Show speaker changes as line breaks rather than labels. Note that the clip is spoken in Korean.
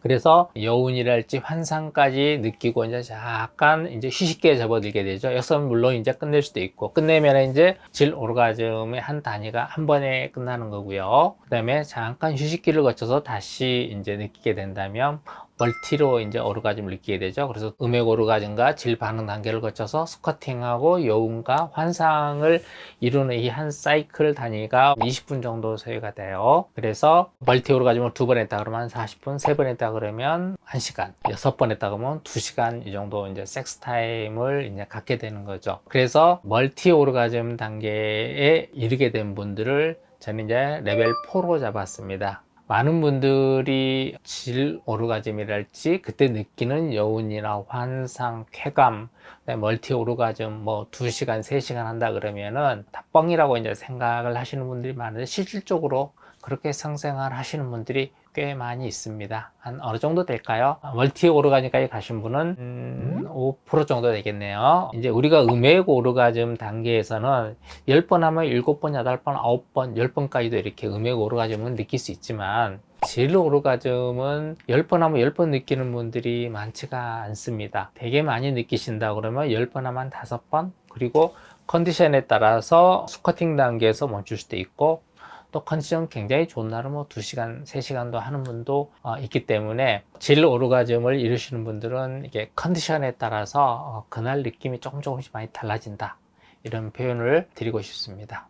그래서 여운이랄지 환상까지 느끼고 이제 약간 이제 휴식기에 접어들게 되죠. 여기서 물론 이제 끝낼 수도 있고 끝내면 이제 질 오르가즘의 한 단위가 한 번에 끝나는 거고요. 그다음에 잠깐 휴식기를 거쳐서 다시 이제 느끼게 된다면 멀티로 이제 오르가즘을 느끼게 되죠. 그래서 음액 오르가즘과 질 반응 단계를 거쳐서 스쿼팅하고 여운과 환상을 이루는 이 한 사이클 단위가 20분 정도 소요가 돼요. 그래서 멀티 오르가즘을 두 번 했다 그러면 40분, 세 번 했다 그러면 1시간, 여섯 번 했다 그러면 2시간 이 정도 이제 섹스 타임을 이제 갖게 되는 거죠. 그래서 멀티 오르가즘 단계에 이르게 된 분들을 저는 이제 레벨 4로 잡았습니다. 많은 분들이 질 오르가즘이랄지 그때 느끼는 여운이나 환상, 쾌감, 멀티 오르가즘 뭐 2시간, 3시간 한다 그러면은 다 뻥이라고 이제 생각을 하시는 분들이 많은데 실질적으로 그렇게 상생을 하시는 분들이 꽤 많이 있습니다. 한 어느 정도 될까요? 멀티 오르가즘까지 가신 분은 음, 5% 정도 되겠네요. 이제 우리가 음액 오르가즘 단계에서는 10번 하면 7번, 8번, 9번, 10번까지도 이렇게 음액 오르가즘은 느낄 수 있지만 질 오르가즘은 10번 하면 10번 느끼는 분들이 많지가 않습니다. 되게 많이 느끼신다 그러면 10번 하면 5번 그리고 컨디션에 따라서 스쿼팅 단계에서 멈출 수도 있고 또 컨디션 굉장히 좋은 날은 뭐 2시간, 3시간도 하는 분도 어, 있기 때문에 질 오르가즘을 이루시는 분들은 이게 컨디션에 따라서 어, 그날 느낌이 조금 조금씩 많이 달라진다. 이런 표현을 드리고 싶습니다.